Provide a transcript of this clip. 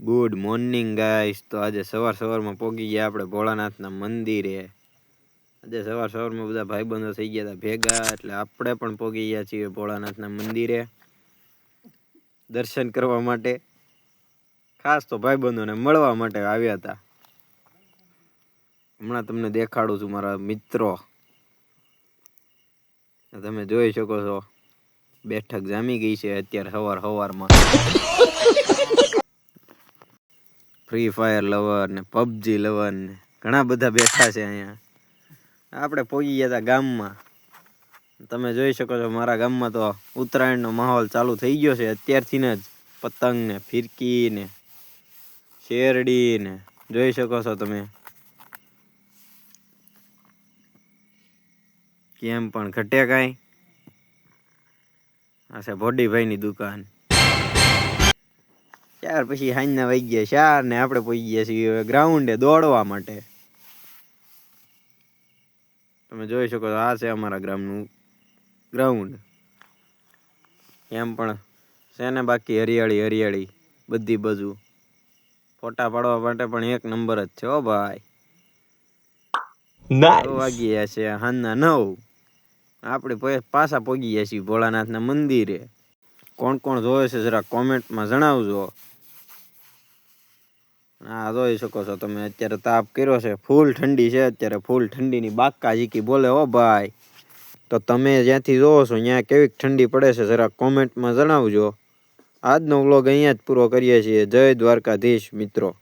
Good morning guys તો આજે સવાર સવારમાં પોગી ગયા આપણે ભોળાનાથના મંદિરે. આજે સવાર સવારમાં બધા ભાઈબંધો થઈ ગયા હતા ભેગા, એટલે આપણે પણ પોગી ગયા છીએ ભોળાનાથના મંદિરે દર્શન કરવા માટે. ખાસ તો ભાઈબંધોને મળવા માટે આવ્યા હતા. હમણાં તમને દેખાડું છું મારા મિત્રો. તમે જોઈ શકો છો, બેઠક જામી ગઈ છે અત્યારે સવાર સવારમાં. ફ્રી ફાયર લવર ને પબજી લવર ને ઘણા બધા બેઠા છે અહીંયા. આપણે પહોંચી ગયા હતા ગામમાં. તમે જોઈ શકો છો મારા ગામમાં તો ઉત્તરાયણનો માહોલ ચાલુ થઈ ગયો છે અત્યારથી જ. પતંગ ને, ફિરકી ને, શેરડી ને. જોઈ શકો છો તમે. કેમ પણ ઘટે કાંઈ. આ છે ભોડીભાઈની દુકાન. ત્યાર પછી સાંજના વહી ગયા ચાર ને આપણે પહોંચી ગયા છીએ ગ્રાઉન્ડે દોડવા માટે. તમે જોઈ શકો છો આ છે અમારા ગ્રામનું ગ્રાઉન્ડ. એમ પણ છે ને બાકી હરિયાળી હરિયાળી બધી બાજુ. ફોટા પાડવા માટે પણ એક નંબર જ છે હો ભાઈ. વાગી ગયા છે હાના નવ. આપણે પાછા પોગી ગયા છીએ ભોળાનાથના મંદિરે. કોણ કોણ જોવે છે જરા કોમેન્ટમાં જણાવજો. હા, જોઈ શકો છો તમે. અત્યારે તાપ કર્યો છે. ફૂલ ઠંડી છે. અત્યારે ફૂલ ઠંડીની બાકા જીકી બોલે હો ભાઈ. તો તમે જ્યાંથી જોવો છો, ત્યાં કેવી ઠંડી પડે છે, જરા કોમેન્ટમાં જણાવજો. આજનો વ્લોગ અહીંયા જ પૂરો કરીએ છીએ. જય દ્વારકાધીશ મિત્રો.